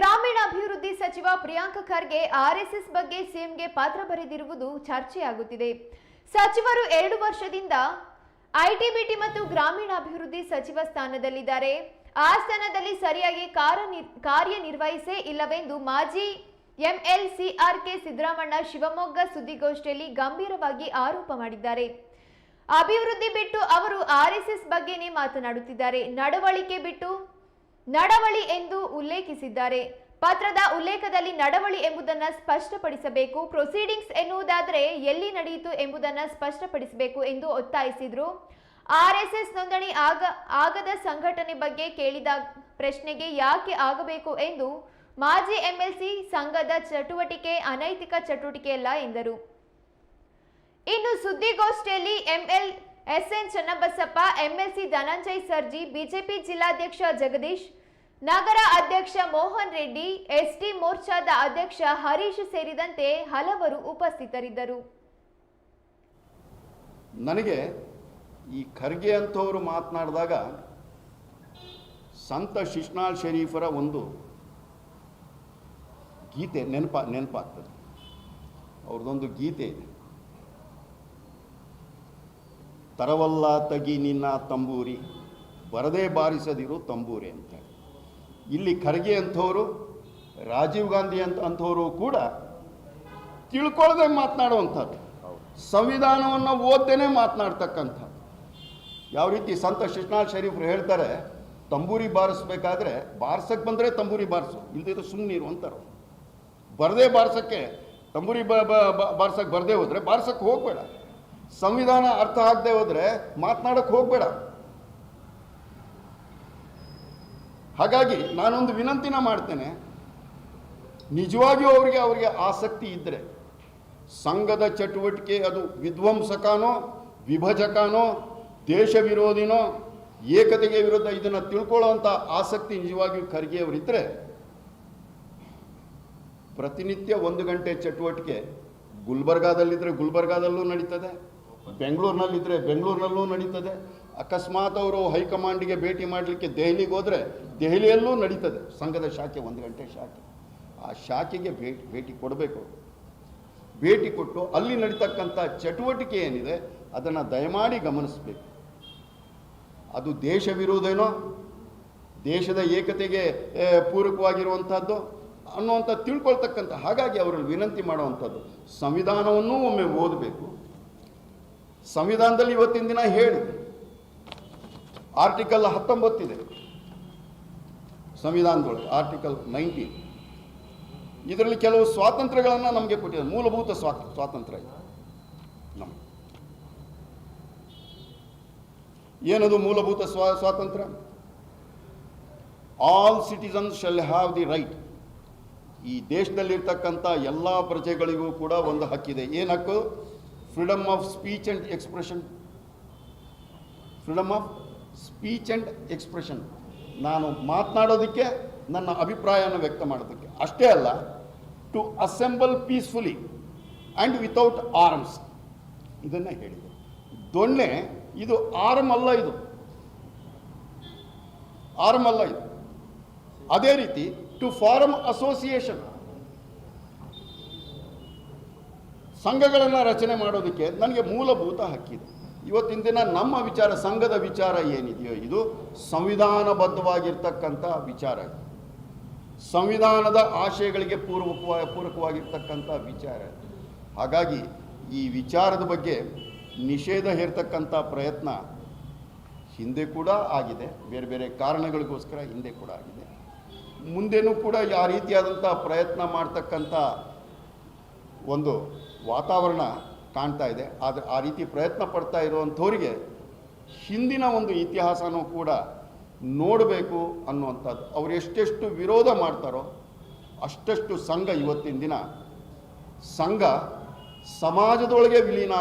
ಗ್ರಾಮೀಣಾಭಿವೃದ್ಧಿ ಸಚಿವ ಪ್ರಿಯಾಂಕ್ ಖರ್ಗೆ ಆರ್ಎಸ್ಎಸ್ ಬಗ್ಗೆ ಸಿಎಂಗೆ ಪಾತ್ರ ಬರೆದಿರುವುದು ಚರ್ಚೆಯಾಗುತ್ತಿದೆ. ಸಚಿವರು ಎರಡು ವರ್ಷದಿಂದ ಐಟಿಬಿಟಿ ಮತ್ತು ಗ್ರಾಮೀಣಾಭಿವೃದ್ಧಿ ಸಚಿವ ಸ್ಥಾನದಲ್ಲಿದ್ದಾರೆ. ಆ ಸ್ಥಾನದಲ್ಲಿ ಸರಿಯಾಗಿ ಕಾರ್ಯನಿರ್- ಕಾರ್ಯನಿರ್ವಹಿಸೇ ಇಲ್ಲವೆಂದು ಮಾಜಿ ಎಂಎಲ್ಸಿಆರ್ಕೆ ಸಿದ್ದರಾಮಣ್ಣ ಶಿವಮೊಗ್ಗ ಸುದ್ದಿಗೋಷ್ಠಿಯಲ್ಲಿ ಗಂಭೀರವಾಗಿ ಆರೋಪ ಮಾಡಿದ್ದಾರೆ. ಅಭಿವೃದ್ಧಿ ಬಿಟ್ಟು ಅವರು ಆರ್ಎಸ್ಎಸ್ ಬಗ್ಗೆನೇ ಮಾತನಾಡುತ್ತಿದ್ದಾರೆ. ನಡವಳಿಕೆ ಬಿಟ್ಟು ನಡವಳಿ ಎಂದು ಉಲ್ಲೇಖಿಸಿದ್ದಾರೆ. ಪತ್ರದ ಉಲ್ಲೇಖದಲ್ಲಿ ನಡವಳಿ ಎಂಬುದನ್ನು ಸ್ಪಷ್ಟಪಡಿಸಬೇಕು. ಪ್ರೊಸೀಡಿಂಗ್ಸ್ ಎನ್ನುವುದಾದರೆ ಎಲ್ಲಿ ನಡೆಯಿತು ಎಂಬುದನ್ನು ಸ್ಪಷ್ಟಪಡಿಸಬೇಕು ಎಂದು ಒತ್ತಾಯಿಸಿದರು. ಆರ್ಎಸ್ಎಸ್ ನೋಂದಣಿ ಆಗ, ಆಗದ ಸಂಘಟನೆ ಬಗ್ಗೆ ಕೇಳಿದ ಪ್ರಶ್ನೆಗೆ ಯಾಕೆ ಆಗಬೇಕು ಎಂದು ಮಾಜಿ ಎಂಎಲ್ಸಿ ಸಂಘದ ಚಟುವಟಿಕೆ ಅನೈತಿಕ ಚಟುವಟಿಕೆಯಲ್ಲ ಎಂದರು. ಇನ್ನು ಸುದ್ದಿಗೋಷ್ಠಿಯಲ್ಲಿ ML SN Channabasappa, MLC Dhananjay Sarji, BJP ಜಿಲ್ಲಾಧ್ಯಕ್ಷ ಜಗದೀಶ್, ನಗರ ಅಧ್ಯಕ್ಷ ಮೋಹನ್ ರೆಡ್ಡಿ, ಎಸ್ಟಿ ಮೋರ್ಚಾದ ಅಧ್ಯಕ್ಷ ಹರೀಶ್ ಸೇರಿದಂತೆ ಹಲವರು ಉಪಸ್ಥಿತರಿದ್ದರು. ನನಗೆ ಈ ಖರ್ಗೆ ಅಂತವರು ಮಾತನಾಡಿದಾಗ ಸಂತ ಶಿಶ್ನಾಳ್ ಶರೀಫರ ಒಂದು ಗೀತೆ ನೆನಪ ನೆನಪಾಗ್ತದೆ. ಅವ್ರದ್ದೊಂದು ಗೀತೆ ಇದೆ. ತರವಲ್ಲ ತಗಿ ನಿನ್ನ ತಂಬೂರಿ. ಬರದೇ ಬಾರಿಸದಿರು ತಂಬೂರಿ ಅಂತ ಇಲ್ಲಿ ಖರ್ಗೆ ಅಂಥವರು ರಾಜೀವ್ ಗಾಂಧಿ ಅಂತ ಅಂಥವರು ಕೂಡ ತಿಳ್ಕೊಳ್ಳದೆ ಮಾತನಾಡುವಂಥದ್ದು. ಸಂವಿಧಾನವನ್ನು ಓದ್ದೇನೆ ಮಾತನಾಡ್ತಕ್ಕಂಥದ್ದು. ಯಾವ ರೀತಿ ಸಂತ ಶಿಶ್ನಾಥ್ ಶರೀಫ್ರು ಹೇಳ್ತಾರೆ, ತಂಬೂರಿ ಬಾರಿಸ್ಬೇಕಾದ್ರೆ ಬಾರ್ಸಕ್ಕೆ ಬಂದರೆ ತಂಬೂರಿ ಬಾರಿಸು ಇಲ್ಲದಿದ್ರೆ ಸುಮ್ಮನಿರು ಅಂತಾರೆ ಬರದೇ ಬಾರ್ಸೋಕ್ಕೆ, ತಂಬೂರಿ ಬ ಬಾರ್ಸಕ್ಕೆ ಬರದೇ ಹೋದರೆ ಬಾರ್ಸಕ್ಕೆ ಹೋಗಬೇಡ. ಸಂವಿಧಾನ ಅರ್ಥ ಆಗದೆ ಹೋದ್ರೆ ಮಾತನಾಡಕ್ಕೆ ಹೋಗಬೇಡ. ಹಾಗಾಗಿ ನಾನೊಂದು ವಿನಂತಿನ ಮಾಡ್ತೇನೆ. ನಿಜವಾಗಿಯೂ ಅವರಿಗೆ ಅವರಿಗೆ ಆಸಕ್ತಿ ಇದ್ದರೆ ಸಂಘದ ಚಟುವಟಿಕೆ ಅದು ವಿಧ್ವಂಸಕನೋ, ವಿಭಜಕನೋ ದೇಶ ವಿರೋಧಿನೋ ಏಕತೆಗೆ ವಿರುದ್ಧ ಇದನ್ನು ತಿಳ್ಕೊಳ್ಳೋವಂಥ ಆಸಕ್ತಿ ನಿಜವಾಗಿಯೂ ಖರ್ಗೆಯವರಿದ್ದರೆ ಪ್ರತಿನಿತ್ಯ ಒಂದು ಗಂಟೆ ಚಟುವಟಿಕೆ ಗುಲ್ಬರ್ಗಾದಲ್ಲಿದ್ದರೆ ಗುಲ್ಬರ್ಗಾದಲ್ಲೂ ನಡೀತದೆ. ಬೆಂಗಳೂರಿನಲ್ಲಿದ್ದರೆ ಬೆಂಗಳೂರಿನಲ್ಲೂ ನಡೀತದೆ. ಅಕಸ್ಮಾತ್ ಅವರು ಹೈಕಮಾಂಡಿಗೆ ಭೇಟಿ ಮಾಡಲಿಕ್ಕೆ ದೆಹಲಿಗೆ ಹೋದರೆ ದೆಹಲಿಯಲ್ಲೂ ನಡೀತದೆ. ಸಂಘದ ಶಾಖೆ ಒಂದು ಗಂಟೆ ಶಾಖೆ. ಆ ಶಾಖೆಗೆ ಭೇಟಿ ಭೇಟಿ ಕೊಡಬೇಕು. ಭೇಟಿ ಕೊಟ್ಟು ಅಲ್ಲಿ ನಡೀತಕ್ಕಂಥ ಚಟುವಟಿಕೆ ಏನಿದೆ, ಅದನ್ನು ದಯಮಾಡಿ ಗಮನಿಸಬೇಕು. ಅದು ದೇಶ ದೇಶದ ಏಕತೆಗೆ ಪೂರಕವಾಗಿರುವಂಥದ್ದು ಅನ್ನುವಂಥ ತಿಳ್ಕೊಳ್ತಕ್ಕಂಥ, ಹಾಗಾಗಿ ಅವರಲ್ಲಿ ವಿನಂತಿ ಮಾಡುವಂಥದ್ದು. ಸಂವಿಧಾನವನ್ನೂ ಒಮ್ಮೆ ಓದಬೇಕು. ಸಂವಿಧಾನದಲ್ಲಿ ಇವತ್ತಿನ ದಿನ ಹೇಳಿದೆ ಆರ್ಟಿಕಲ್ ಹತ್ತೊಂಬತ್ತಿದೆ. ಸಂವಿಧಾನದೊಳಗೆ ಆರ್ಟಿಕಲ್ ನೈನ್ಟೀನ್ ಇದರಲ್ಲಿ ಕೆಲವು ಸ್ವಾತಂತ್ರ್ಯಗಳನ್ನು ನಮಗೆ ಕೊಟ್ಟಿದೆ ಮೂಲಭೂತ ಸ್ವಾ ಸ್ವಾತಂತ್ರ್ಯ ಇದೆ. ಏನದು ಮೂಲಭೂತ ಸ್ವಾ, ಸ್ವಾತಂತ್ರ್ಯ? All citizens shall have the right ಈ ದೇಶದಲ್ಲಿರ್ತಕ್ಕಂಥ ಎಲ್ಲ ಪ್ರಜೆಗಳಿಗೂ ಕೂಡ ಒಂದು ಹಕ್ಕಿದೆ. ಏನು ಹಕ್ಕು? Freedom of speech and expression freedom of speech and expression ನಾನು ಮಾತನಾಡೋದಕ್ಕೆ ನನ್ನ ಅಭಿಪ್ರಾಯವನ್ನು ವ್ಯಕ್ತ ಮಾಡೋದಕ್ಕೆ. ಅಷ್ಟೇ ಅಲ್ಲ to assemble peacefully and without arms ಇದನ್ನು ಹೇಳಿದೆ ದೊಣ್ಣೆ, ಇದು ಆರ್ಮ್ ಅಲ್ಲ ಇದು. ಆರ್ಮ್ ಅಲ್ಲ ಇದು. ಅದೇ ರೀತಿ ಟು ಫಾರ್ಮ್ ಅಸೋಸಿಯೇಷನ್ ಸಂಘಗಳನ್ನು ರಚನೆ ಮಾಡೋದಕ್ಕೆ ನನಗೆ ಮೂಲಭೂತ ಹಕ್ಕಿದೆ. ಇವತ್ತಿನ ದಿನ ನಮ್ಮ ವಿಚಾರ, ಸಂಘದ ವಿಚಾರ ಏನಿದೆಯೋ ಇದು ಸಂವಿಧಾನಬದ್ಧವಾಗಿರ್ತಕ್ಕಂಥ ವಿಚಾರ ಇದು. ಸಂವಿಧಾನದ ಆಶಯಗಳಿಗೆ ಪೂರ್ವಕವ, ಪೂರಕವಾಗಿರ್ತಕ್ಕಂಥ ವಿಚಾರ ಹಾಗಾಗಿ ಈ ವಿಚಾರದ ಬಗ್ಗೆ ನಿಷೇಧ ಹೇರ್ತಕ್ಕಂಥ ಪ್ರಯತ್ನ ಹಿಂದೆ ಕೂಡ ಆಗಿದೆ. ಬೇರೆ ಬೇರೆ ಕಾರಣಗಳಿಗೋಸ್ಕರ ಹಿಂದೆ ಕೂಡ ಆಗಿದೆ. ಮುಂದೆನೂ ಕೂಡ ಯಾವ ರೀತಿಯಾದಂಥ ಪ್ರಯತ್ನ ಮಾಡ್ತಕ್ಕಂಥ ಒಂದು ವಾತಾವರಣ ಕಾಣ್ತಾ ಇದೆ. ಆದರೆ ಆ ರೀತಿ ಪ್ರಯತ್ನ ಪಡ್ತಾ ಇರುವಂಥವ್ರಿಗೆ ಹಿಂದಿನ ಒಂದು ಇತಿಹಾಸನೂ ಕೂಡ ನೋಡಬೇಕು ಅನ್ನುವಂಥದ್ದು. ಅವ್ರು ಎಷ್ಟೆಷ್ಟು ವಿರೋಧ ಮಾಡ್ತಾರೋ ಅಷ್ಟೆಷ್ಟು ಸಂಘ ಇವತ್ತಿನ ದಿನ ಸಂಘ ಸಮಾಜದೊಳಗೆ ವಿಲೀನ